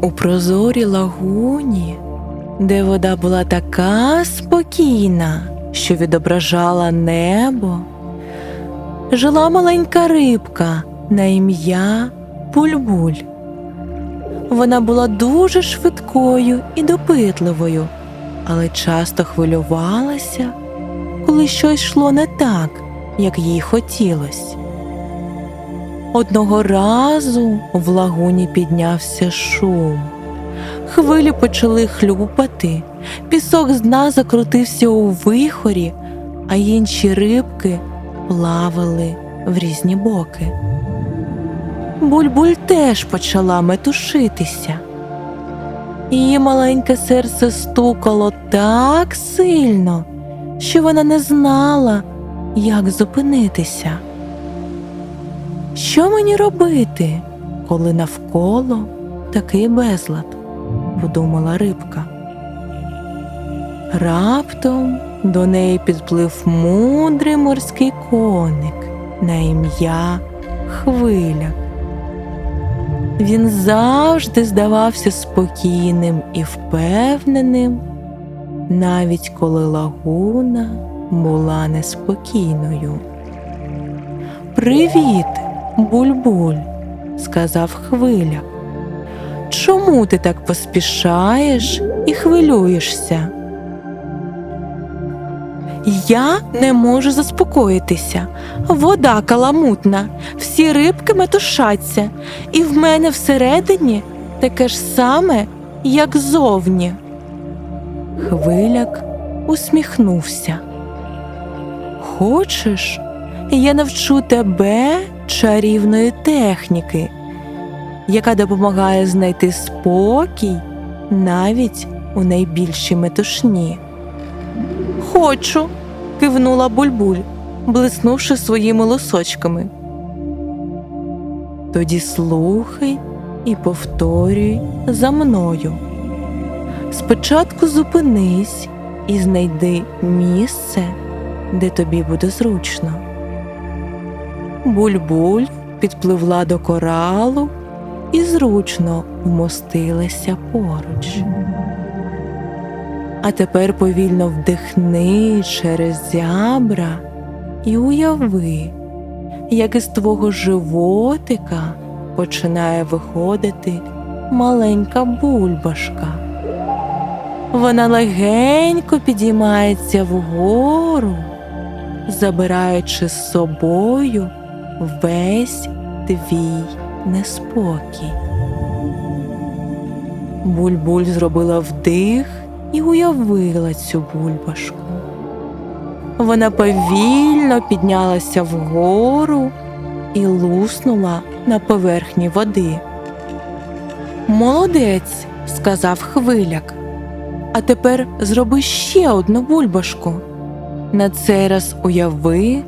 У прозорій лагуні, де вода була така спокійна, що відображала небо, жила маленька рибка на ім'я Бульбуль. Вона була дуже швидкою і допитливою, але часто хвилювалася, коли щось йшло не так, як їй хотілося. Одного разу в лагуні піднявся шум. Хвилі почали хлюпати, пісок з дна закрутився у вихорі, а інші рибки плавали в різні боки. Бульбуль теж почала метушитися. Її маленьке серце стукало так сильно, що вона не знала, як зупинитися. Що мені робити, коли навколо такий безлад? подумала рибка. Раптом до неї підплив мудрий морський коник на ім'я Хвиля. Він завжди здавався спокійним і впевненим, навіть коли лагуна була неспокійною. Привіт, Бульбуль, сказав хвиля. Чому ти так поспішаєш і хвилюєшся? Я не можу заспокоїтися. Вода каламутна, всі рибки метушаться, і в мене всередині таке ж саме, як зовні. Хвиляк усміхнувся. Хочеш, я навчу тебе чарівної техніки, яка допомагає знайти спокій навіть у найбільшій метушні. Хочу, кивнула Бульбуль, блиснувши своїми лосочками. Тоді слухай і повторюй за мною. Спочатку зупинись і знайди місце, де тобі буде зручно. Бульбуль підпливла до коралу і зручно вмостилася поруч. А тепер повільно вдихни через зябра і уяви, як із твого животика починає виходити маленька бульбашка. Вона легенько підіймається вгору, забираючи з собою весь твій неспокій. Бульбуль зробила вдих і уявила цю бульбашку. Вона повільно піднялася вгору і луснула на поверхні води. Молодець, сказав хвиляк. А тепер зроби ще одну бульбашку. На цей раз уяви,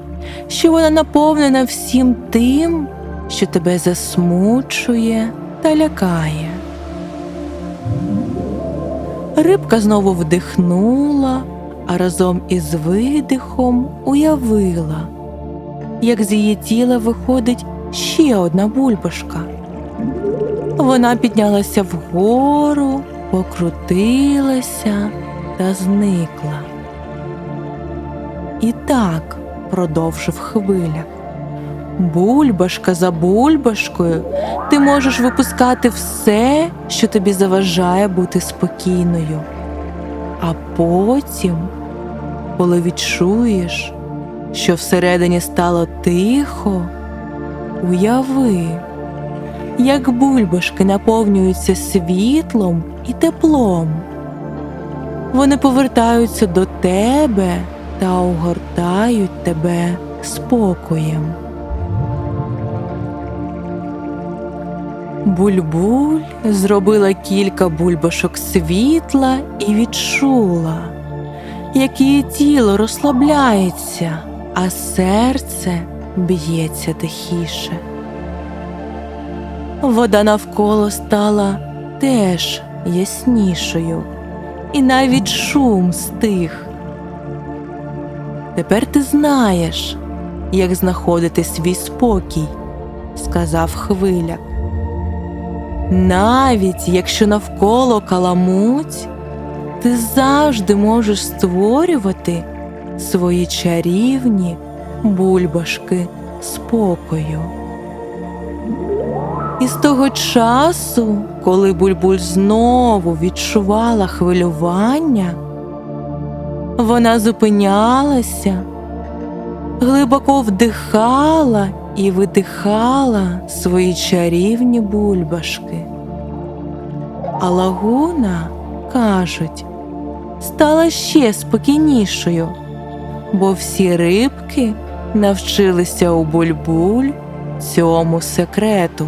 що вона наповнена всім тим, що тебе засмучує та лякає. Рибка знову вдихнула, а разом із видихом уявила, як з її тіла виходить ще одна бульбашка. Вона піднялася вгору, покрутилася та зникла. І так продовжив хвиля. Бульбашка за бульбашкою ти можеш випускати все, що тобі заважає бути спокійною. А потім, коли відчуєш, що всередині стало тихо, уяви, як бульбашки наповнюються світлом і теплом. Вони повертаються до тебе та огортають тебе спокоєм. Бульбуль зробила кілька бульбашок світла і відчула, як її тіло розслабляється, а серце б'ється тихіше. Вода навколо стала теж яснішою, і навіть шум стих. Тепер ти знаєш, як знаходити свій спокій, сказав хвиля. Навіть якщо навколо каламуть, ти завжди можеш створювати свої чарівні бульбашки спокою. І з того часу, коли Бульбуль знову відчувала хвилювання, вона зупинялася, глибоко вдихала і видихала свої чарівні бульбашки. А лагуна, кажуть, стала ще спокійнішою, бо всі рибки навчилися у бульбуль цьому секрету.